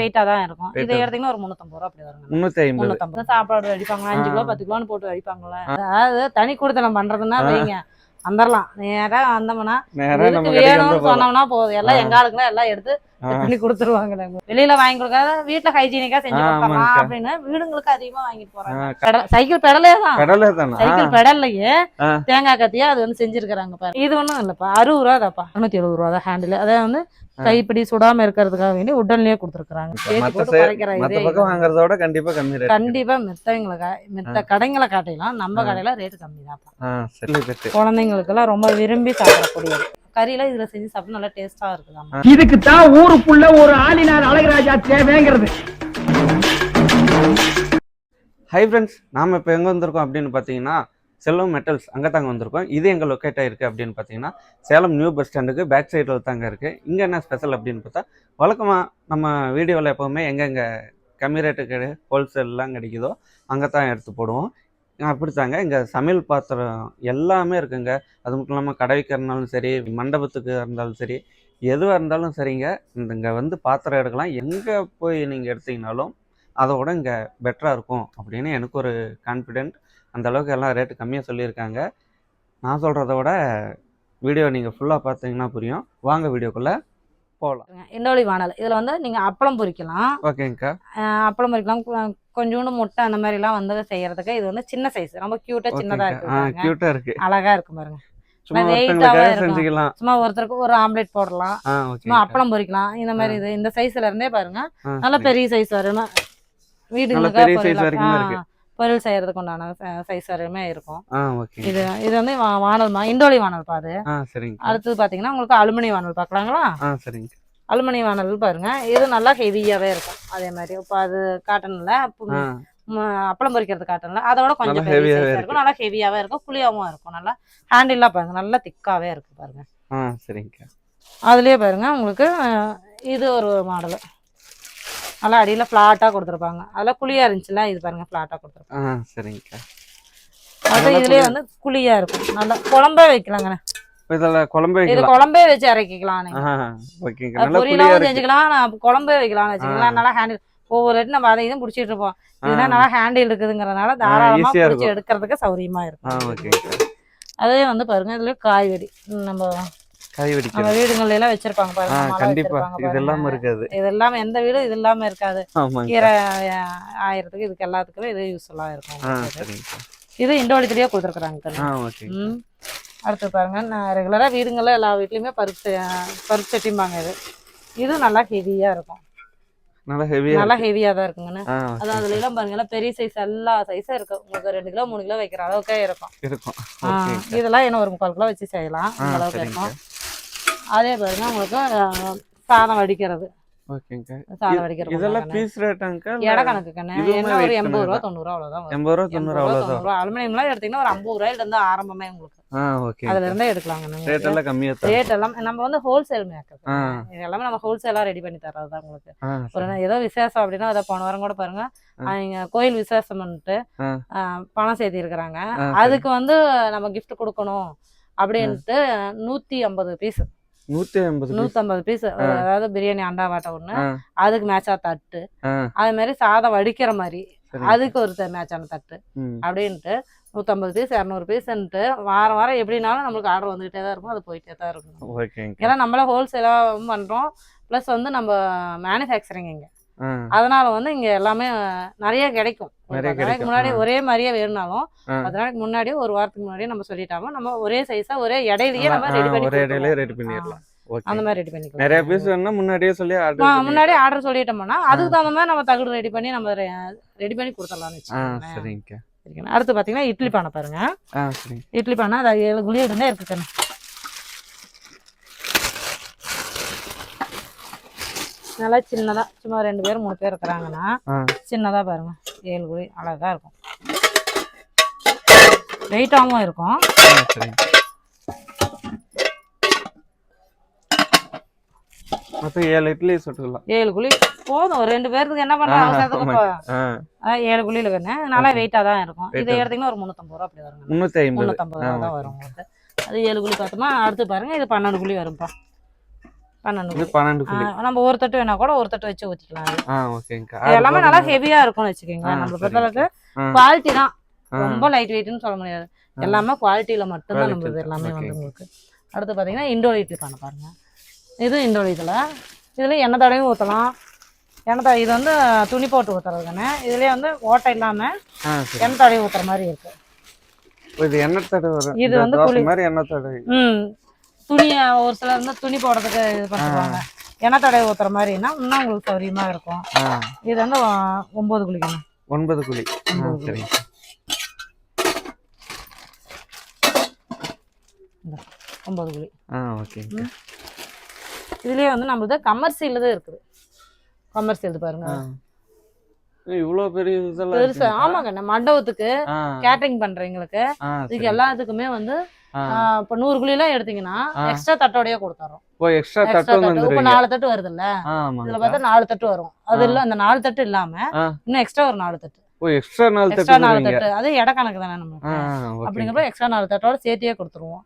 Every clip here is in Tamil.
வெயிட்டா தான் இருக்கும். இதை எடுத்தீங்கன்னா ஒரு முந்நூத்தம்பது ரூபா அப்படி வருங்க. முந்நூற்றி ஐம்பது முந்நூத்தம்பது சாப்பாடு அடிப்பாங்க அஞ்சு. கிலோ பத்து கிலோன்னு போட்டு அடிப்பாங்களே? அதாவது தனி கொடுத்தனம் பண்றதுன்னா வைங்க. வந்துடலாம் நேரா வந்தோம்னா வேணும்னு சொன்னோம்னா போதும். எல்லாம். எங்க ஆளுக்குலாம் எல்லாம் எடுத்து. பண்ணி கொடுத்துருவாங்க. வெளியில வாங்கி கொடுக்காத வீட்டுல ஹைஜீனிக்கா செஞ்சு கொடுக்கலாம். அப்படின்னு வீடுங்களுக்கு அதிகமா வாங்கிட்டு போறாங்க. சைக்கிள் பெடலே தான். தானே? சைக்கிள் பெடல்லையே. தேங்காய் கத்தியா அது வந்து செஞ்சிருக்கிறாங்க பாரு. இது ஒண்ணும் இல்லப்பா. அறுபது ரூபா தாப்பா முன்னூத்தி எழுபது ரூபா தான் ஹேண்டில் அதை வந்து கைப்பிடி சுடாம இருக்கிறதுக்காக வேண்டி உடனே கொடுத்துருக்காங்க கண்டிப்பா கம்மி கண்டிப்பா மித்தவங்களை கா- மித்த கடைங்களை காட்டிலாம் நம்ம. கடையில ரேட் கம்மி சரி. பெட்டு குழந்தைங்களுக்கெல்லாம் ரொம்ப விரும்பி சாப்பிடக்கூடியது. கறியில இதுல செஞ்சு சாப்பிட்டு நல்லா டேஸ்டா இருக்குதாம்மா இதுக்கு தான் ஊருக்குள்ள ஒரு ஆளினார் அழகராஜா தேவைங்கிறது. ஹை ஃப்ரெண்ட்ஸ் நாம இப்போ எங்கே வந்திருக்கோம் அப்படின்னு பார்த்தீங்கன்னா செல்வம் மெட்டல்ஸ் அங்கே தாங்க வந்திருக்கோம். இது எங்கே லொக்கேட் ஆயிருக்கு அப்படின்னு பார்த்தீங்கன்னா சேலம் நியூ பஸ் ஸ்டாண்டுக்கு பேக் சைடில் தாங்க இருக்குது இங்கே என்ன ஸ்பெஷல் அப்படின்னு பார்த்தா வழக்கமாக நம்ம வீடியோவில் எப்போவுமே எங்கெங்கே கம்மி ரேட்டுக்கு ஹோல்சேல்லாம் கிடைக்குதோ அங்கே தான் எடுத்து போடுவோம். அப்படித்தாங்க. இங்கே சமையல் பாத்திரம் எல்லாமே இருக்குங்க. அது மட்டும் இல்லாமல் கடை இருந்தாலும் சரி மண்டபத்துக்கு இருந்தாலும் சரி எதுவாக இருந்தாலும் சரிங்க. இங்கே வந்து பாத்திரம் எடுக்கலாம். எங்கே போய் நீங்கள் எடுத்தீங்கனாலும் அதை விட இங்கே பெட்டராக இருக்கும் அப்படின்னு எனக்கு ஒரு கான்ஃபிடென்ட் அந்த அளவுக்கு எல்லாம் ரேட்டு கம்மியாக சொல்லியிருக்காங்க. நான் சொல்கிறத விட வீடியோ நீங்கள் ஃபுல்லாக பார்த்தீங்கன்னா புரியும். வாங்க வீடியோக்குள்ளே போகலாம். இண்டோலி வானல். இதுல வந்து நீங்க அப்பளம் பொரிக்கலாம் ஓகேங்கக்கா. அப்பளம் பொரிக்கலாம் கொஞ்சூண்டு முட்டை அந்த மாதிரி எல்லாம் வந்து செய்யறதுக்கு இது வந்து சின்ன சைஸ் ரொம்ப கியூட்டா சின்னதா இருக்கு இருக்குது அழகா இருக்கும் பாருங்க. சும்மா ஒருத்தருக்கு ஒரு ஆம்லெட் போடலாம். சும்மா அப்பளம் பொரிக்கலாம் இந்த மாதிரி இது இந்த சைஸ்ல இருந்தே பாருங்க. நல்ல நல்ல பெரிய சைஸ் வரும் வீடுகளுக்கு பொரியல் செய்யறதுக்கு உண்டான சைஸ் வரையுமே இருக்கும். இது இது வந்து வானல் மா- இண்டோலி வானல் சரிங்க. அடுத்தது பாத்தீங்கன்னா உங்களுக்கு அலுமினி வானல் சரிங்க. அலுமினி வானல் பாருங்க. இது நல்லா ஹெவியாவே இருக்கும். அதே மாதிரி இப்போ அது காட்டன்ல அப்பளம் பொரிக்கிறது காட்டன்ல அதோட கொஞ்சம் இருக்கும். நல்லா ஹெவியாவே இருக்கும். புளியாவும் இருக்கும். நல்லா ஹேண்டில்லாம் பாருங்க. நல்லா திக்காவே இருக்கு பாருங்க. ஆ சரிங்கக்கா அதுலயே பாருங்க உங்களுக்கு இது ஒரு மாடல் நல்லா அடியில ஃபிளாட்டா கொடுத்துருப்பாங்க. அதெல்லாம் குழியா இருந்துச்சுல இது பாருங்க ஃபிளாட்டா கொடுத்துருப்பாங்க. ஆ சரிங்கக்கா. நல்லா இதுலயே வந்து குழியா இருக்கும். நல்லா குழம்பே வைக்கலாங்க இப்போ இதில் குழம்பு இது வைக்கலாம். குழம்பே வச்சு இறக்கிக்கலாம் பொரியலாவும் செஞ்சுக்கலாம் நான் குழம்பே வைக்கலாம்னு வச்சுக்கலாம். நல்லா ஹேண்டில் ஒவ்வொரு வாட்டி நம்ம அதை இதுவும் பிடிச்சிட்டு இருப்போம். இதுனா நல்லா ஹேண்டில் இருக்குதுங்கிறதுனால தாராளமா easy-ஆ பிடிச்சி. எடுக்கிறதுக்கு சௌரியமா ஆ இருக்கும் அதே வந்து பாருங்க இதுல காய்கறி. ம், நம்ம காய் நம்ம எல்லாம் வச்சிருப்பாங்க பாருங்க கண்டிப்பா. வச்சிருப்பாங்க இது பாருங்க. இல்லாம இருக்காது. இது இல்லாம எந்த வீடும் இது இல்லாம இருக்காது. கீரை ஆயிரத்துக்கு இதுக்கு எல்லாத்துக்குமே இது யூஸ்ஃபுல்லா இருக்கும். இது. இண்டோலித்திலேயே கொடுத்துருக்குறாங்க ஆ ஓகே ம். அடுத்து பாருங்க நான் ரெகுலரா வீடுங்கள்ல எல்லா வீட்லயுமே பருப்பு பருப்பு சட்டிம்பாங்க இது. இது நல்லா ஹெவியா இருக்கும். நல்லா ஹெவியா நல்லா ஹெவியா தான் இருக்குங்கண்ணே. ஆ அது அதுல எல்லாம் பாருங்க பெரிய சைஸ் எல்லா சைஸும் இருக்கும். உங்களுக்கு ரெண்டு கிலோ மூணு கிலோ வைக்கிற அளவுக்கே இருக்கும். இருக்கும். இதெல்லாம் என்ன ஒரு முக்கால் கிலோ வச்சு செய்யலாம். அளவுக்கு இருக்கும். அதே பாருங்க உங்களுக்கு அஹ், சாதம் வடிக்கிறது. சாதம் வடிக்கிறது இதெல்லாம் பீஸ் ரேட்டாங்க எடை கணக்கு என்ன ஒரு எண்பது ரூபா தொண்ணூறு ரூபா அவ்வளவுதான். வரும். எண்பது ரூபா தொண்ணூறு அவ்வளோதான் ரூபா அலுமினியம்லாம் எடுத்தீங்கன்னா ஒரு ஐம்பது ரூபாயில இருந்து ஆரம்பமே உங்களுக்கு. அதுல இருந்தே எடுக்கலாங்க ரேட் எல்லாம் கம்மியாக தான் ரேட் எல்லாம் நம்ம வந்து ஹோல்சேல் மேக்கப் எல்லாமே நம்ம ஹோல்சேலா ரெடி பண்ணி தர்றது தான் உங்களுக்கு ஒரு. ஏதோ விசேஷம் அப்படின்னா அதை போன வாரம் கூட பாருங்க. அவங்க கோயில் விசேஷம்ன்ட்டு பணம் சேர்த்தி இருக்கிறாங்க அதுக்கு வந்து நம்ம gift கொடுக்கணும் அப்படின்ட்டு நூத்தி ஐம்பது பீஸ் நூற்றி ஐம்பது நூத்தி ஐம்பது பீஸ் அதாவது பிரியாணி அண்டா வாட்டை ஒண்ணு அதுக்கு மேட்சா தட்டு அது மாதிரி சாதம் வடிக்கிற மாதிரி அதுக்கு ஒரு மேட்சான தட்டு அப்படின்ட்டு நூற்றம்பது பீஸ் இரநூறு பீஸ்ன்ட்டு வாரம் வாரம் எப்படினாலும் நம்மளுக்கு ஆர்டர் வந்துகிட்டே தான் இருக்கும். அது போயிட்டே தான் இருக்கும். ஏன்னா நம்மள ஹோல்சேலாகவும் பண்ணுறோம் ப்ளஸ் வந்து நம்ம மேனுஃபேக்சரிங் இங்கே. அதனால வந்து இங்கே எல்லாமே நிறைய கிடைக்கும். நாளைக்கு. முன்னாடி. ஒரே மாதிரியே வேணும்னாலும் ஆ. பத்து நாளைக்கு முன்னாடி ஒரு வாரத்துக்கு முன்னாடியே நம்ம சொல்லிட்டாம நம்ம ஒரே சைஸா ஒரே இடையிலேயே நம்ம ரெடி பண்ணி ஒரே இடையிலே கொடுத்துருவோம். ரெடி பண்ணிடலாம். அந்த மாதிரி ரெடி பண்ணிக்கலாம். நிறைய பீஸ் வேணும்னா முன்னாடியே சொல்லி ஆர்டர் முன்னாடியே ஆர்டர் சொல்லிட்டோம்னா அதுக்கு தகுந்த மாதிரி நம்ம தகுடு ரெடி பண்ணி நம்ம ரெடி பண்ணி கொடுத்துடலாம்னு சரிங்களா? அடுத்து பார்த்தீங்கன்னா இட்லி பானை பாருங்க. சரிங்க. இட்லி பானை அது ஏழு குழி இருந்தே இருக்கு நல்லா சின்னதா சும்மா ரெண்டு பேர் மூணு பேர் இருக்கிறாங்கன்னா சின்னதா பாருங்க. ஏழு குழி அழகா இருக்கும். வெயிட்டாகவும் இருக்கும். மொத்தம் ஏழு இட்லி சுட்டுக்கலாம். ஏழு குழி போதும். ஒரு ரெண்டு பேருக்கு என்ன பண்ற ஆ, அவசரத்துக்கு ஏழு குழியில வேணு. நல்லா. வெயிட்டா தான் இருக்கும். இதை எடுத்தீங்கன்னா ஒரு முந்நூற்றம்பது ரூபா அப்படி வருங்க. முந்நூற்றி ஐம்பது. ரூபா தான் வரும் அது ஏழு குழி பார்த்தோமா அடுத்து பாருங்க இது பன்னெண்டு குழி வரும்ப்பா பன்னெண்டு பன்னெண்டு நம்ம ஒரு தட்டு வேணா கூட ஒரு தட்டு வச்சு ஊத்திக்கலாம் எல்லாமே நல்லா ஹெவியா இருக்கும்னு வச்சுக்கோங்க. ஆ, நம்மள சரிங்க. பொறுத்தளவுக்கு. குவாலிட்டி தான். ரொம்ப லைட் வெயிட்னு சொல்ல முடியாது. எல்லாமே குவாலிட்டியில மட்டும்தான் தான். எல்லாமே. வந்து உங்களுக்கு. அடுத்து பாத்தீங்கன்னா இண்டோர் இட்லி பண்ண பாருங்க. இது இண்டோர் இதில். இதுல எண்ணெய் தடவையும் ஊற்றலாம் எண்ணெய் இது வந்து துணி போட்டு ஊற்றுறது தானே. இதுலேயே வந்து ஓட்டை இல்லாம எண்ணெய் தடவை ஊற்றுற மாதிரி இருக்கு. இது எண்ணெய் தடவை இது வந்து மாதிரி எண்ணெய் தடவை. ம். துணி ஒரு சிலர் வந்து துணி போடுறதுக்கு இது பண்ணுவாங்க எண்ணெய் தடவை ஊற்றுற மாதிரின்னா இன்னும் உங்களுக்கு சௌரியமா இருக்கும். இது வந்து ஒன்பது குளிக்கணும் ஒன்பது குழி. ஒன்பது குழி. ஆ இதுலயே வந்து நம்மளது கமர்ஷியல் தான் இருக்குது. கமர்ஷியல் பாருங்க. ஆ. இவ்வளோ பெரிய இதெல்லாம் பெருசா? ஆமாங்க மண்டபத்துக்கு கேட்டரிங் பண்றவங்களுக்கு இதுக்கு. எல்லாத்துக்குமே வந்து இப்ப நூறு குழிலாம் எடுத்தீங்கன்னா. எக்ஸ்ட்ரா தட்டோடய கொடுத்துறோம். இப்போ எக்ஸ்ட்ரா தட்டு இப்ப நாலு தட்டு வருதுல்ல? ஆமாங்க இதுல பார்த்தா நாலு தட்டு வரும். அது. இல்ல அந்த நாலு தட்டு இல்லாம. இன்னும் எக்ஸ்ட்ரா ஒரு நாலு தட்டு. ஓ எக்ஸ்ட்ரா எக்ஸ்ட்ரா தட்டு நாலு தருவீங்க தட்டு. அது இட கணக்கு தானே ஓகே அப்படிங்கிறப்ப எக்ஸ்ட்ரா நாலு தட்டோட சேர்த்தியே கொடுத்துருவோம்.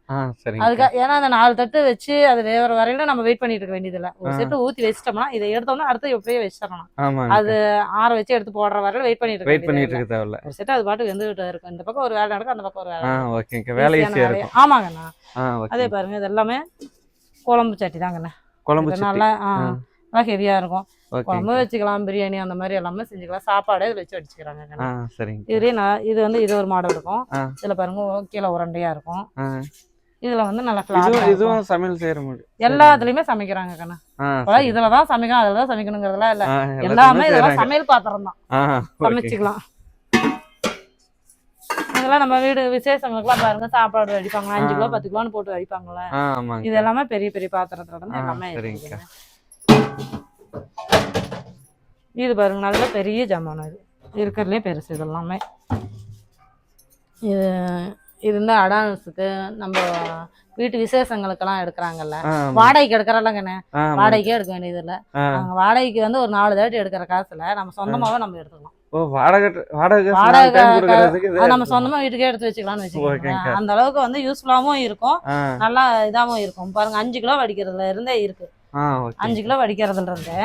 அதுக்கு ஏன்னா அந்த நாலு தட்டு வச்சு அது வேற வரையில நம்ம வெயிட் பண்ணிட்டு இருக்க வேண்டியதில்ல. ஒரு. செட்டு ஊத்தி வச்சிட்டோம்னா இதை எடுத்தோம்னா அடுத்து எப்படியே வச்சிடலாம். ஆமாங்க. அது ஆற வச்சு எடுத்து போடுற வரையில வெயிட் பண்ணிட்டு வெயிட் பண்ணிட்டு. இருக்க தேவையில்ல. ஒரு செட்டு அது பாட்டுக்கு வந்துகிட்டு இருக்கும். இந்த பக்கம் ஒரு வேலை நடக்கும் அந்த பக்கம் ஒரு வேலை. ஓகேங்க வேலை ஈஸியா இருக்கும். ஆமாங்கண்ணா. அதே பாருங்க இது எல்லாமே குழம்பு சட்டி. தாங்கண்ணா குழம்பு நல்லா. நல்லா ஹெவியா இருக்கும். குழம்பு வச்சுக்கலாம் பிரியாணி அந்த மாதிரி எல்லாமே செஞ்சுக்கலாம். சாப்பாடு இதுல வச்சு அடிச்சுக்கிறாங்க சரிங்க. இதுலயே நான் இது வந்து இது ஒரு மாடல் இருக்கும். இதுல பாருங்க கீழே உரண்டையா இருக்கும். இதுல வந்து நல்லா இருக்கும். இதுவும் சமையல் செய்யற முடியும் எல்லாத்துலயுமே சமைக்கிறாங்க கண்ணா. ஆ இப்ப சரி. இதுலதான் சமைக்கணும் அதுலதான் சமைக்கணுங்கிறதுலாம் இல்ல. எல்லாமே இதெல்லாம். சமையல் பாத்திரம் தான். சமைச்சுக்கலாம். இதெல்லாம் நம்ம வீடு விசேஷங்களுக்குலாம் பாருங்க சாப்பாடு அடிப்பாங்க அஞ்சு. கிலோ பத்து கிலோன்னு போட்டு அடிப்பாங்கல்ல இது எல்லாமே பெரிய பெரிய பாத்திரத்துல ஆ, எல்லாமே. இது பாருங்க நல்ல பெரிய ஜாமான் இது இருக்கிறதுலே பெருசு இது எல்லாமே இது இது வந்து அடான்ஸுக்கு நம்ம வீட்டு விசேஷங்களுக்கெல்லாம் எடுக்கிறாங்கல்ல. வாடகைக்கு ஆமாங்க. வாடகைக்கே எடுக்க வேண்டியது இல்ல. ஆ. நாங்க வாடகைக்கு வந்து ஒரு நாலு தாட்டி எடுக்கிற காசுல நம்ம சொந்தமாவே நம்ம எடுத்துக்கலாம். நம்ம சொந்தமா வீட்டுக்கே எடுத்து வச்சுக்கலாம்னு வச்சுக்கோங்க. அந்த அளவுக்கு வந்து யூஸ்ஃபுல்லாவும் இருக்கும். நல்லா இதாவும் இருக்கும். பாருங்க அஞ்சு கிலோ வடிக்கிறதுல இருந்தே இருக்கு. அஞ்சு கிலோ வடிக்கிறதுல இருந்து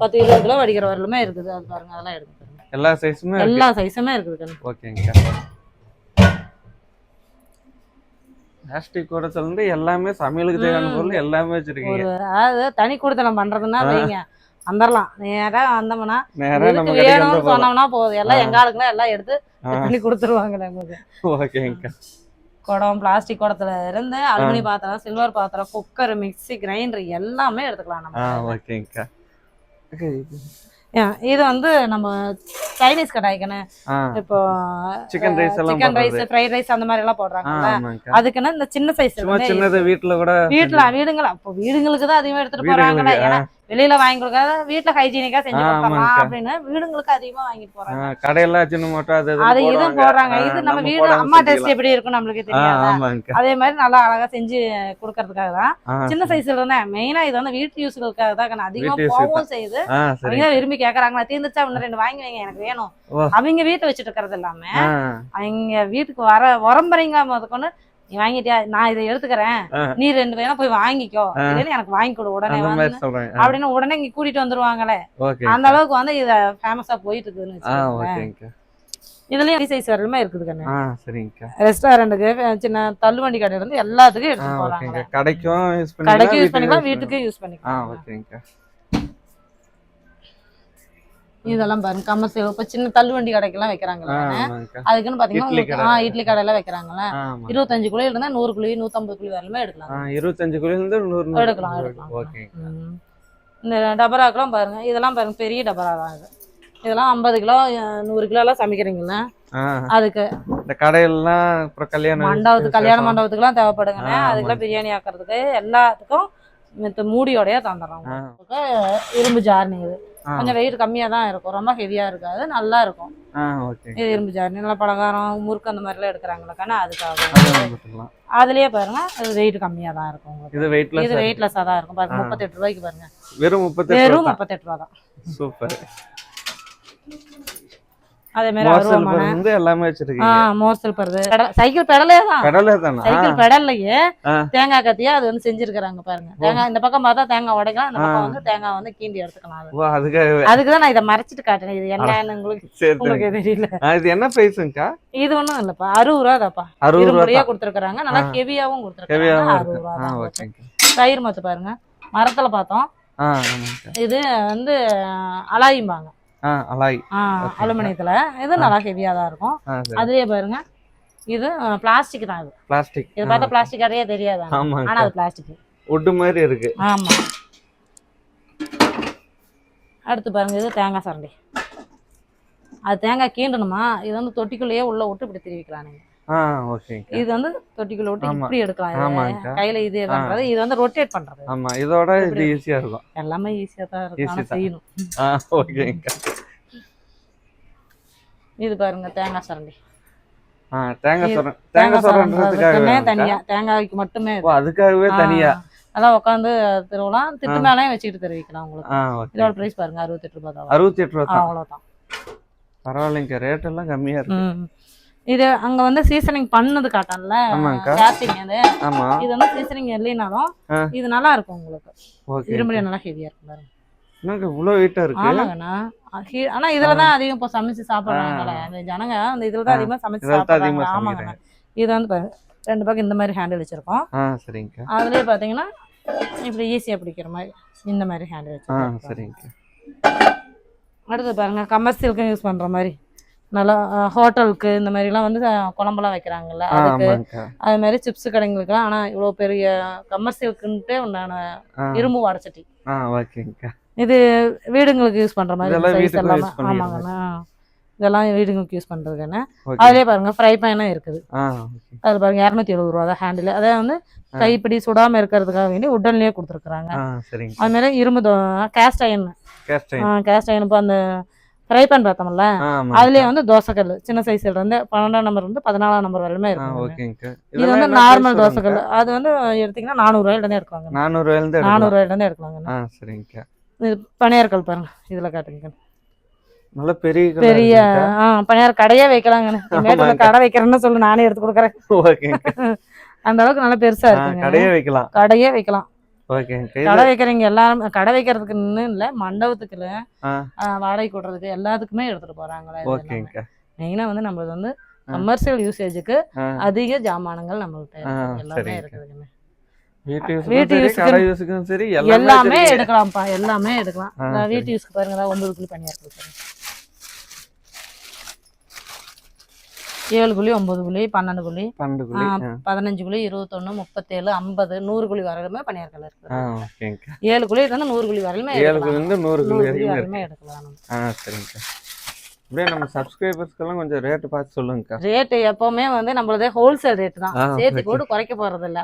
பத்து இருபது கிலோ வடிக்கிற வரலுமே இருக்குது. அது பாருங்க அதெல்லாம் பாருங்க. எல்லா சைஸுமே இருக்கு. எல்லா சைஸுமே இருக்குது. ஓகேங்க. பிளாஸ்டிக் கூடத்துல இருந்து எல்லாமே சமையலுக்கு தேவையான. பொருள் எல்லாமே வச்சிருக்கீங்க. அதாவது தனி கொடுத்தனம் பண்றதுன்னா வைங்க. வந்துடலாம் நேரா வந்தோம்னா வேணும்னு சொன்னோம்னா போதும். எல்லாம் எங்க ஆளுக்குலாம் எல்லாம் எடுத்து. பண்ணி கொடுத்துருவாங்க நமக்கு. ஓகேங்க. குடம் பிளாஸ்டிக் குடத்துல இருந்து அலுமினி பாத்திரம் சில்வர் பாத்திரம் குக்கர் மிக்ஸி கிரைண்டர் எல்லாமே எடுத்துக்கலாம் நம்ம. ஓகேங்கக்கா இது. வந்து நம்ம சைனீஸ் கடாய்க்குன்னு இப்போ சிக்கன் ரைஸ் எல்லாம் சிக்கன் ரைஸ். ஃப்ரைட் ரைஸ் அந்த மாதிரி எல்லாம் ஆமாங்கக்கா அதுக்குன்னு இந்த சின்ன சைஸ் சின்னது வீட்டுல கூட வீட்டுல வீடுங்களா? இப்போ வீடுங்களுக்கு தான் அதிகமா எடுத்துட்டு வீடுகளுக்கு, ஏன்னா வெளியில வாங்கி கொடுக்காத வீட்டுல ஹைஜீனிக்கா செஞ்சு கொடுக்கலாம். அப்படின்னு வீடுங்களுக்கு அதிகமா வாங்கிட்டு போறாங்க. கடையெல்லாம் சின்ன மோட்டோ அது இது. போடுறாங்க. இது நம்ம வீடு அம்மா டேஸ்ட். எப்படி இருக்கும் நம்மளுக்கு தெரியாது? அதே மாதிரி நல்லா அழகா செஞ்சு கொடுக்கறதுக்காக தான். சின்ன சைஸ்ல இருந்தேன் மெயினா இது வந்து வீட்டு யூஸ்களுக்காக தான். அதிகமா போகவும் செய்யுது. அவங்க விரும்பி கேக்குறாங்களா? தீர்ந்துச்சா இன்னும் ரெண்டு வாங்கி வைங்க எனக்கு வேணும். அவங்க வீட்டை வச்சுட்டு இருக்கிறது இல்லாம அவங்க வீட்டுக்கு வர உரம்புறீங்க முதற்கொண்டு நீ வாங்கிட்டியா? நான் இதை எடுத்துக்கிறேன். நீ ரெண்டு வேணா போய் வாங்கிக்கோ. இல்லைன்னு எனக்கு வாங்கி கொடு உடனே அப்படின்னு உடனே இங்க கூட்டிட்டு வந்துருவாங்களே. அந்த அளவுக்கு வந்து இத ஃபேமஸா போயிட்டு. ஓகேங்கக்கா இதுலயும் சைஸ் வரலுமே இருக்குது கண்ணு. சரிங்கக்கா ரெஸ்டாரண்ட்டுக்கு சின்ன தள்ளுவண்டி கடையில இருந்து எல்லாத்துக்கும் எடுத்து போறாங்க. கடைக்கும் யூஸ் பண்ணிக்கலாம் வீட்டுக்கு யூஸ் பண்ணிக்கலாம் ஓகேங்கக்கா இதெல்லாம் பாருங்க கமர்சியல் இப்ப சின்ன தள்ளுவண்டி கடைக்கெல்லாம் ஆமாங்கக்கா. அதுக்குன்னு பாத்தீங்கன்னா இட்லி கடை. கடையில ஆ ஆமா. இருபத்தஞ்சு குழி இருந்தா நூறு குழி நூத்தம்பது குழி வரலுமே எடுக்கலாம். இருபத்தஞ்சு குழில இருந்து நூறு எடுக்கலாம். இந்த டபராக்கெல்லாம் பாருங்க இதெல்லாம் பாருங்க பெரிய டபரா தான் இது. இதெல்லாம் ஐம்பது கிலோ நூறு கிலோ எல்லாம் சமைக்கிறீங்கல்ல? ஆ. அதுக்கு. இந்த கடையெல்லாம் அப்புறம் கல்யாணம் மண்டபத்துக்கு கல்யாண. மண்டபத்துக்குலாம் தேவைப்படுங்கண்ணே ஆ, அதுக்கெல்லாம் பிரியாணி ஆக்கிறதுக்கு எல்லாத்துக்கும் மித்த மூடியோடய தந்துடுறோம். இரும்பு ஜார்னி கொஞ்சம் வெயிட் கம்மியா தான் இருக்கும். ரொம்ப ஹெவியா இருக்காது. நல்லா இருக்கும். இது இரும்பு ஜார்னி நல்லா பலகாரம் முறுக்கு அந்த மாதிரிலாம் எடுக்கிறாங்களக்கான அதுக்காக. அது அதுலயே பாருங்க இது வெயிட் கம்மியா தான் இருக்கும் இது வெயிட்லெஸ் இது வெயிட்லெஸ்ஸா தான் இருக்கும். பாருங்க. முப்பத்தெட்டு ரூபாய்க்கு பாருங்க. வெறும் முப்பத்தெட்டு வெறும் முப்பத்தெட்டு ரூபா தான். சூப்பர். அதே மாதிரி அருவாமனை. இருந்து எல்லாமே ஆ வச்சிருக்கீங்க மோசல் பருது பெட- சைக்கிள் பெடலே தான்? கடலே தானா சைக்கிள் பெடல்லையே ஆ. தேங்காய் கத்தியா அது வந்து செஞ்சிருக்கிறாங்க பாருங்க. தேங்காய் இந்த பக்கம் பார்த்தா தேங்காய் உடைக்கலாம் இந்த பக்கம் வந்து தேங்காய் வந்து கீண்டி எடுத்துக்கலாம் அது. ஓ அதுக்காக அதுக்கு தான் நான் இதை மறைச்சிட்டு காட்டுறேன். இது என்னன்னு உங்களுக்கு உங்களுக்கு தெரியல. ஆ, இது என்ன பிரைஸுங்கக்கா இது ஒண்ணும் இல்லப்பா. அறுபது ரூபா தாப்பா அறுபது ரூபா இரும்படியா தான் கொடுத்துருக்காங்க நல்லா ஆ. ஹெவியாவும் கொடுத்துருக்காங்க அறுபது ரூபா ஆ தயிர் மத்து பாருங்க. மரத்துல பார்த்தோம். ஆ இது வந்து அலாயிம்பாங்க. ஆ அலாய். அலுமினியத்துல. இது நல்லா ஹெவியா தான் இருக்கும். அதுலயே பாருங்க. இது பிளாஸ்டிக் தான் இது. பிளாஸ்டிக் இது பார்த்தா பிளாஸ்டிக் கடையே தெரியாது ஆனா. அது பிளாஸ்டிக் உட்டு மாதிரி இருக்கு. ஆமா. அடுத்து பாருங்க இது தேங்காய் சரண்டி. அது தேங்காய் கீண்டணுமா? இது வந்து தொட்டிக்குள்ளேயே உள்ள விட்டு இப்படி திருவிக்கலாம் நீங்க ஆ ஓகேங்கக்கா இது வந்து தொட்டிக்குள்ள விட்டு. இப்படி எடுக்கலாம். கையில இது பண்றது இது வந்து ரொட்டேட் பண்றது. ஆமா இதோட இது ஈஸியா இருக்கும். எல்லாமே ஈஸியா தான் இருக்கும். செய்யணும். ஆ ஓகேங்கக்கா இது பாருங்க தேங்காய் சரண்டி. தேங்காய் சொல்றேன் தேங்காய் சரண்டுறதுக்குன்னே தனியா தேங்காய்க்கு மட்டுமே. அதுக்காகவே தனியா? அதான் உட்காந்து திருவலாம் திட்டு மேலேயும் வச்சுக்கிட்டு தெரிவிக்கலாம் உங்களுக்கு. இதோட பிரைஸ் பாருங்க அறுபத்தெட்டு ரூபாய் தான் அறுபத்தி எட்டு ரூபா தான்? அவ்வளவுதான். பரவாயில்லைங்க ரேட் எல்லாம் கம்மியா இருக்கு. இது அங்க வந்து சீசனிங் பண்ணது ஆமாங்கக்கா. கேஸ்டிங் அது. ஆமா. இது வந்து சீசனிங் இல்லைனாலும். இது நல்லா இருக்கும் உங்களுக்கு. ஓகே. இரும்புல நல்லா ஹெவியா இருக்கும் பாருங்க. என்னங்க இவ்வளவு வெயிட்டா இருக்கு? ஆமாங்கண்ணா. ஆனா இதுலதான் அதிகம் இப்போ சமைச்சு சாப்பிடுறாங்கல்ல அந்த ஜனங்க அந்த இதுலதான் ஆ. அதிகமா சமைச்சு இதில் தான் சாப்பிடுறாங்க. ஆமாங்கண்ணா. இது வந்து பாருங்க ரெண்டு பக்கம் இந்த மாதிரி ஹேண்டில் வச்சிருக்கோம். ஆ சரிங்கக்கா அதுலயே பாத்தீங்கன்னா இப்படி ஈஸியா பிடிக்கிற மாதிரி இந்த மாதிரி ஹேண்டில் வச்சிருக்கோம். சரிங்கக்கா அடுத்து பாருங்க கமர்ஷியலுக்கும் யூஸ் பண்ற மாதிரி. நல்லா ஹோட்டலுக்கு இந்த மாதிரிலாம் வந்து அஹ், குழம்புலாம் வைக்கிறாங்கல்ல அதுக்கு அது மாதிரி சிப்ஸ் கடைங்களுக்குலாம் ஆனா இவ்வளவு பெரிய கமர்ஷியலுக்குன்ட்டே உண்டான இரும்பு வடச்சட்டி. இது வீடுங்களுக்கு யூஸ் பண்ற மாதிரி வீட்டுக்கும் எல்லாமே. ஆமாங்கண்ணா இதெல்லாம் வீடுங்களுக்கு யூஸ் பண்றதுக்குன்னு ஓகே. அதுலயே பாருங்க ஃப்ரை பேனும் இருக்குது. ஆ அது பாருங்க இரநூத்தி எழுபது ரூபா தான் ஹேண்டில் அதே வந்து கைப்பிடி சுடாம இருக்கிறதுக்காக வேண்டி உடன்லயே கொடுத்துருக்குறாங்க. அது மாதிரி இரும்பு கேஸ்ட் அயன் கேஸ்ட் அயன் இப்போ அந்த ஃப்ரை பேன் பார்த்தோம்ல? அதுலயே வந்து தோசைக்கல் சின்ன சைஸ்ல இருந்து பன்னெண்டாம் நம்பர் இருந்து பதினாலாம் நம்பர் வரையுமே இருக்கும் இது வந்து நார்மல் தோசைக்கல் அது வந்து எடுத்தீங்கன்னா நானூறு ரூபாயில இருந்தே எடுக்கலாங்க. நானூறு ரூபாயிலிருந்து நானூறு எடுக்கலாம். ரூபாயில இருந்தே எடுக்கலாங்க. ஆ சரிங்கக்கா இது பணியார்கள் பாருங்க. இதுல காட்டுங்க. நல்ல பெரிய பெரிய. ஆ பணியார் கடையே வைக்கலாங்க. கடை வைக்கிறேன்னு சொல்லி நானே எடுத்து கொடுக்குறேன். அந்த அளவுக்கு நல்லா பெருசா ஆ, இருக்குங்க. கடையே வைக்கலாம். கடையே வைக்கலாம். கடை இது வைக்கிறீங்க எல்லாரும் கடை வைக்கிறதுக்குன்னு இல்ல மண்டபத்துக்குல வாடகை கொடுறதுக்கு எல்லாத்துக்குமே எடுத்துட்டு போறாங்களே ஓகேங்கக்கா மெயினா வந்து நம்மளது வந்து. கமர்ஷியல் யூசேஜுக்கு அதிக ஜாமானங்கள் நம்மள்ட்ட இருக்கு. எல்லாமே. இருக்குதுங்க வீட்டு யூஸுக்கும் சரி எல்லாமே. எடுக்கலாம்ப்பா எல்லாமே எடுக்கலாம். வீட்டு யூஸ்க்கு பாருங்க ஒன்பது குழி பணியார் கொடுக்குறேன் ஏழு குழி ஒன்பது குழி பன்னெண்டு குழி. பதினஞ்சு குழி இருபத்தொன்னு முப்பத்தேழு ஐம்பது நூறு குழி வரையிலுமே பணியார்கள் இருக்கு. ஏழு குழி இருந்து நூறு குழி வரையிலுமே ஏழு குழி நூறு குழி வரையிலுமே எடுக்கலாம். சரிங்கக்கா அப்படியே நம்ம சப்ஸ்கிரைபர்ஸ்க்கெல்லாம் கொஞ்சம் ரேட்டு பார்த்து சொல்லுங்கக்கா. ரேட்டு எப்பவுமே வந்து நம்மளதே ஹோல்சேல் ரேட் தான். சேர்த்து. கூட குறைக்க போறது இல்ல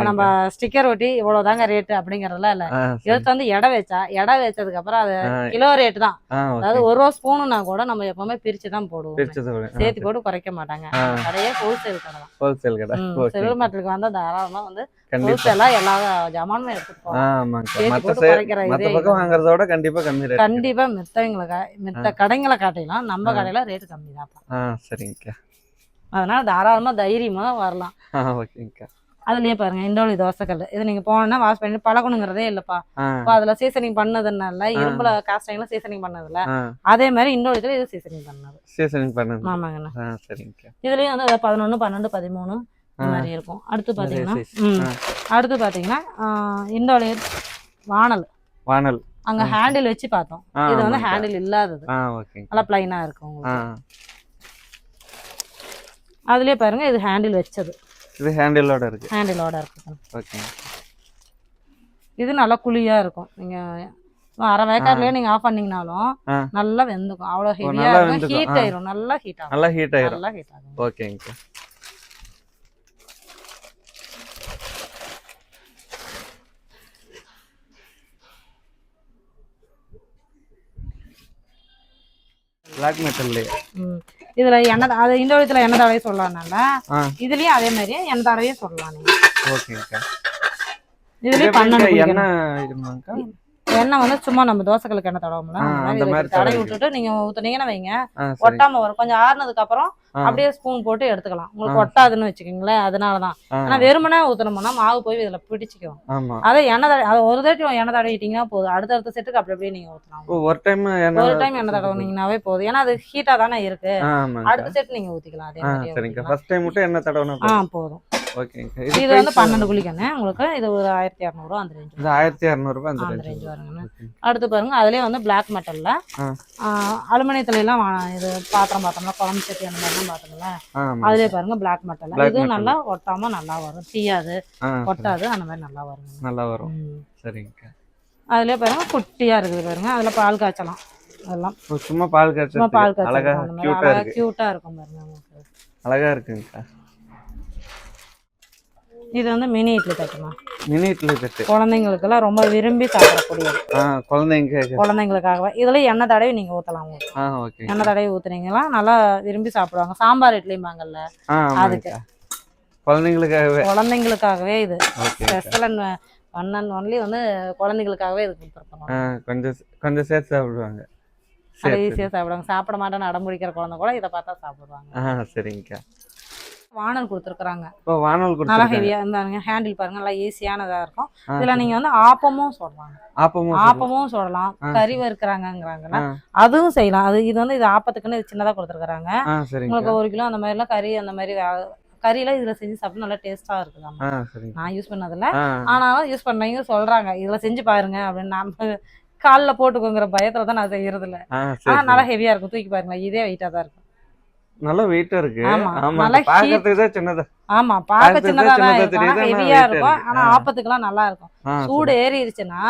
நம்ம ஸ்டிக்கர் ஒட்டி இவ்வளவுதாங்க ரேட்டு அப்படிங்கறதுலாம் இல்ல. எடுத்து வந்து எடை வச்சா எடை வச்சதுக்கு அப்புறம் அது கிலோ ரேட் தான். அதாவது ஒரு ரூபா ஸ்பூனுனா கூட நம்ம எப்பவுமே பிரிச்சு தான் போடுவோம். சொல்லுங்க சேர்த்து கூட குறைக்க மாட்டாங்க. கடையே ஹோல்சேல் கடை தான். ஹோல்சேல் கடை. ஓகே. சிறுமட்டுக்கு வந்தா தாராளமா வந்து கண்டிப்பா. ஹோல்சேலா எல்லா ஜாமானுமே எடுத்துட்டு விட கண்டிப்பா கம்மி ரேட் கண்டிப்பா மித்தவங்களை கா- மித்த கடைங்களை காட்டிலாம் நம்ம. கடையில ரேட் கம்மி தான் ஆ சரிங்கக்கா. அதனால தாராளமா தைரியமா வரலாம். ஆ ஓகேங்கக்கா. அதுலயே பாருங்க இண்டோலி தோசைக்கல் இது நீங்க போனா வாஷ் பண்ணி பழகணுங்கிறதே இல்லப்பா. இப்போ அதுல சீசனிங் பண்ணதுனால இரும்புல காஸ்டைன்ல சீசனிங் பண்ணதுல அதே மாதிரி இண்டோலித்துல இது சீசனிங் பண்ணது. சீசனிங் பண்ணுங்க ஆமாங்கண்ணா. ஆ சரிங்கக்கா. இதுலயும் வந்து பதினொன்னு பன்னெண்டு பதிமூணு இந்த. மாதிரி இருக்கும். அடுத்து பாத்தீங்கன்னா. அடுத்து பாத்தீங்கன்னா இண்டோலி வானல். வானல். அங்க ஹேண்டில் வச்சு பார்த்தோம். இது வந்து. ஹேண்டில் இல்லாதது. ஓகேங்க நல்லா பிளைனா இருக்கும் அதுலயே பாருங்க இது ஹேண்டில் வச்சது. இது ஹேண்டிலோட இருக்கு. ஹேண்டிலோட இருக்கு. ஓகேங்க இது நல்லா குழியா இருக்கும். நீங்க அரை வேக்காட்லயே நீங்க ஆஃப் பண்ணீங்கனாலும். நல்லா வெந்துக்கும். அவ்வளவு ஹெவியா இருக்கும். ஹீட். ஆயிரும். நல்லா ஹீட் ஆகும். நல்லா ஹீட் ஆயிரும். நல்லா ஹீட் ஆகும். ஓகேங்கக்கா பிளாக் மெட்டல்லையே. இதுல எண்ணெய் அது இந்த விதத்துல எண்ணெய் தடவையும் சொல்லலாம்னால இதுலயும் அதே மாதிரியே எண்ணெய் தடவையும் சொல்லலாம் ஓகேங்கக்கா இதுலயும் என்ன எண்ணெய். எண்ணெய் வந்து சும்மா நம்ம தோசைகளுக்கு எண்ணெய் தடவோம்ல மாதிரி மாதிரி தடவி தடவி. விட்டுட்டு நீங்க ஊத்துனீங்கன்னா வைங்க ஒட்டாம வரும் கொஞ்சம் ஆறுனதுக்கு அப்புறம். அப்படியே ஸ்பூன் போட்டு எடுத்துக்கலாம். உங்களுக்கு. ஒட்டாதுன்னு வச்சுக்கோங்களேன் அதனாலதான். ஆனா வெறுமனே ஊத்துனோம்னா மாவு போய் இதுல பிடிச்சிக்கும் அதை எண்ணெய் தடவை அதை ஒரு தாட்டி எண்ணெய் தடவிட்டீங்கன்னா போதும். அடுத்தடுத்த செட்டுக்கு அப்படி அப்படியே நீங்க ஊத்தலாம். ஒரு டைம் என்ன ஒரு டைம் எண்ணெய் தடவுனீங்கன்னாவே போதும். ஏன்னா அது ஹீட்டா தானே இருக்கு. அடுத்த செட் நீங்க ஊத்திக்கலாம். அதே மாதிரி சரிங்க. ஃபர்ஸ்ட் டைம் மட்டும் என்ன தடவணும் ஆ போதும். ஓகேங்க இது வந்து பன்னெண்டு குழிக்கண்ணே. உங்களுக்கு இது ஒரு ஆயிரத்தி இரநூறுவா அந்த ரேஞ்ச் இது ஆயிரத்தி இரநூறுபா அந்த ரேஞ்ச் வருங்கண்ணே. அடுத்து பாருங்க அதுலயே வந்து பிளாக் மெட்டல்ல. அலுமினியத்துல எல்லாம் இது பாத்திரம் பார்த்தோம்னா குழம்பு சட்டி அந்த மாதிரிலாம் பார்த்தோம்ல அதுலயே பாருங்க பிளாக் மெட்டல் இது. நல்லா ஒட்டாம நல்லா வரும். தீயாது. ஒட்டாது அந்த மாதிரி நல்லா வருங்க நல்லா வரும். சரிங்க. அதுலயே பாருங்க குட்டியா இருக்குது பாருங்க. அதுல பால் காய்ச்சலாம். அதெல்லாம். சும்மா பால் சும்மா பால் காய்ச்சல் அழகா காய்ச்சலாம் அந்த மாதிரி. கியூட்டா அழகா இருக்கு. கியூட்டா இருக்கும் பாருங்க அழகா இருக்குங்கக்கா. இது வந்து மினி இட்லி தட்டுமா? மினி இட்லி தட்டு. குழந்தைங்களுக்கெல்லாம் ரொம்ப விரும்பி சாப்பிடக்கூடியது. ஆ குழந்தைங்க குழந்தைங்களுக்காகவே. இதுல எண்ணெய் தடவி நீங்க ஊத்தலாம் உங்களுக்கு. ஆ ஓகே. எண்ணெய் தடவி ஊத்துனீங்கன்னா நல்லா விரும்பி சாப்பிடுவாங்க. சாம்பார் இட்லிம்பாங்கல்ல அதுக்கு. குழந்தைங்களுக்காகவே. குழந்தைங்களுக்காகவே இது. Special and one and only வந்து குழந்தைங்களுக்காகவே இது கொடுத்துருக்கோம் கொஞ்சம் கொஞ்சம் சேர்த்து சாப்பிடுவாங்க. அதை. ஈஸியாக சாப்பிடுவாங்க. சாப்பிட மாட்டேன்னு அடம் பிடிக்கிற குழந்தை கூட இதை பார்த்தா சாப்பிடுவாங்க. சரிங்கக்கா. வானல் கொடுத்துருக்குறாங்க. இப்போ வானல் நல்லா ஹெவியா இருந்தாங்க ஹேண்டில் பாருங்க நல்லா ஈஸியானதா இருக்கும். இதுல நீங்க வந்து ஆப்பமும் சொல்லலாம் ஆப்பமும். ஆப்பமும் சொல்லலாம் கறி வறுக்கிறாங்கிறாங்கல்ல ஆ. அதுவும் செய்யலாம். அது இது வந்து இது ஆப்பத்துக்குன்னு சின்னதா கொடுத்துருக்காங்க உங்களுக்கு ஒரு கிலோ அந்த மாதிரிலாம் கறி அந்த மாதிரி கறியெல்லாம் இதுல செஞ்சு சாப்பிட்டு நல்லா டேஸ்டா சரிங்க நான் யூஸ் பண்ணதில்ல. ஆனாலும் யூஸ் பண்ணவங்க சொல்றாங்க. இதுல செஞ்சு பாருங்க அப்படின்னு நம்ம காலில் போட்டுக்கோங்கிற பயத்துல தான் நான் செய்யறது இல்ல ஆனா நல்லா ஹெவியா இருக்கும். தூக்கி பாருங்க இதே வெயிட்டா தான் இருக்கும். நல்ல வெயிட்டா இருக்கு. ஆமா, பாக்கிறதுக்கு தான் சின்னதா. ஆமா பார்க்கறதுக்கு சின்னதா தான் ஹெவியா இருக்கும். இருக்கு. ஆனா ஆ. ஆப்பத்துக்கெல்லாம் நல்லா இருக்கும். சூடு ஏறிடுச்சுன்னா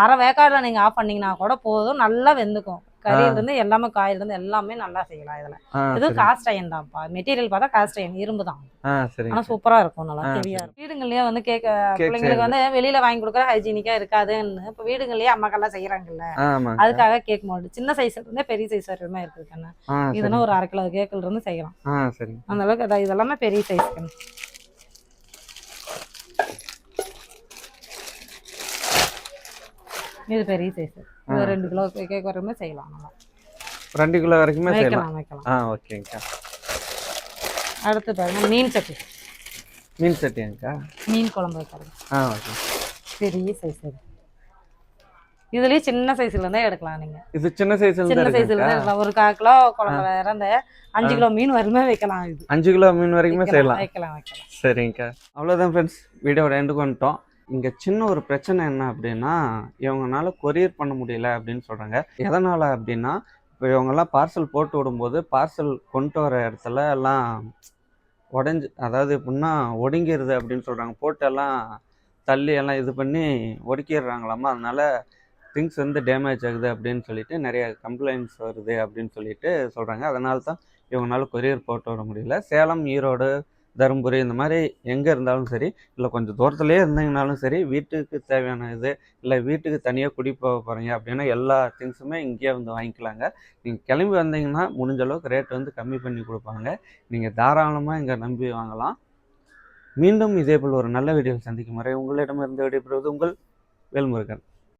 அரை வேக்காடுல நீங்க ஆஃப் பண்ணீங்கன்னா கூட போதும். நல்லா வெந்துக்கும். கறியில. இருந்து எல்லாமே காயில இருந்து எல்லாமே நல்லா செய்யலாம் இதுல. இது. காஸ்ட் அயன் தான்ப்பா மெட்டீரியல் பார்த்தா காஸ்ட் அயன் இரும்பு தான். ஆனா சூப்பரா இருக்கும் நல்லா ஹெவியா இருக்கும். வீடுங்கள்லயே வந்து கேட்க பிள்ளைங்களுக்கு வந்து வெளியில வாங்கி கொடுக்குற ஹைஜீனிக்கா இருக்காதுன்னு இப்ப வீடுங்கள்லயே அம்மாக்கெல்லாம் செய்யறாங்கல்ல அதுக்காக கேக் மோல்டு சின்ன சைஸ் இருந்தே பெரிய சைஸ் வரைக்குமே இருக்கு கண்ணு ஆ சரி. இதுனா ஒரு அரை கிலோ கேக்ல இருந்து செய்யலாம். அந்த அளவுக்கு இதெல்லாமே பெரிய சைஸ் இது பெரிய சைஸ் ரெண்டு கிலோ கேக் வரைக்குமே செய்யலாம் நல்லா ரெண்டு கிலோ வரைக்குமே செய்யலாம். வைக்கலாம். ஆ ஓகேங்கக்கா அடுத்து பாருங்க மீன் சட்டி. மீன் சட்டியாங்கக்கா மீன் குழம்பு வைக்கிறது. ஆ ஓகே. பெரிய சைஸ் இது இதுலயே சின்ன சைஸ்ல இருந்தே எடுக்கலாம் நீங்க. இது சின்ன சைஸ்ல சின்ன இருந்து சைஸ்ல இருக்குங்கக்கா இருந்தே எடுக்கலாம். ஒரு கால் கிலோ குழம்பு இறந்த அஞ்சு கிலோ மீன் வரைக்குமே வைக்கலாம் இது. அஞ்சு கிலோ மீன் வரைக்குமே செய்யலாம். வைக்கலாம் வைக்கலாம். சரிங்கக்கா. அவ்வளோதான் ஃப்ரெண்ட்ஸ் வீடியோட எண்டுக்கு வந்துட்டோம். இங்கே சின்ன ஒரு பிரச்சனை என்ன அப்படின்னா இவங்கனால கொரியர் பண்ண முடியல அப்படின்னு சொல்கிறாங்க எதனால் அப்படின்னா இப்போ இவங்கெல்லாம் பார்சல் போட்டு விடும்போது பார்சல் கொண்டு வர இடத்துல எல்லாம் உடஞ்சி அதாவது எப்படின்னா ஒடுங்கிடுது அப்படின்னு சொல்கிறாங்க போட்டெல்லாம் தள்ளி எல்லாம் இது பண்ணி ஒடுக்கிடுறாங்களாமா? அதனால் திங்ஸ் வந்து டேமேஜ் ஆகுது அப்படின்னு சொல்லிட்டு நிறைய கம்ப்ளைண்ட்ஸ் வருது அப்படின்னு சொல்லிட்டு சொல்கிறாங்க அதனால தான் இவங்களால கொரியர் போட்டு விட முடியல. சேலம் ஈரோடு தருமபுரி இந்த மாதிரி எங்கே இருந்தாலும் சரி இல்லை கொஞ்சம் தூரத்துலேயே இருந்தீங்கனாலும் சரி வீட்டுக்கு தேவையான இது இல்லை வீட்டுக்கு தனியாக குடி போக போகிறீங்க அப்படின்னா எல்லா திங்ஸுமே இங்கேயே வந்து வாங்கிக்கலாங்க. நீங்கள் கிளம்பி வந்தீங்கன்னா முடிஞ்ச அளவுக்கு ரேட் வந்து கம்மி பண்ணி கொடுப்பாங்க. நீங்கள் தாராளமாக இங்கே நம்பி வாங்கலாம். மீண்டும் இதேபோல் ஒரு நல்ல வீடியோவில் சந்திக்கும் வரை உங்களிடமிருந்து விடைபெறுவது உங்கள் வேல்முருகன்.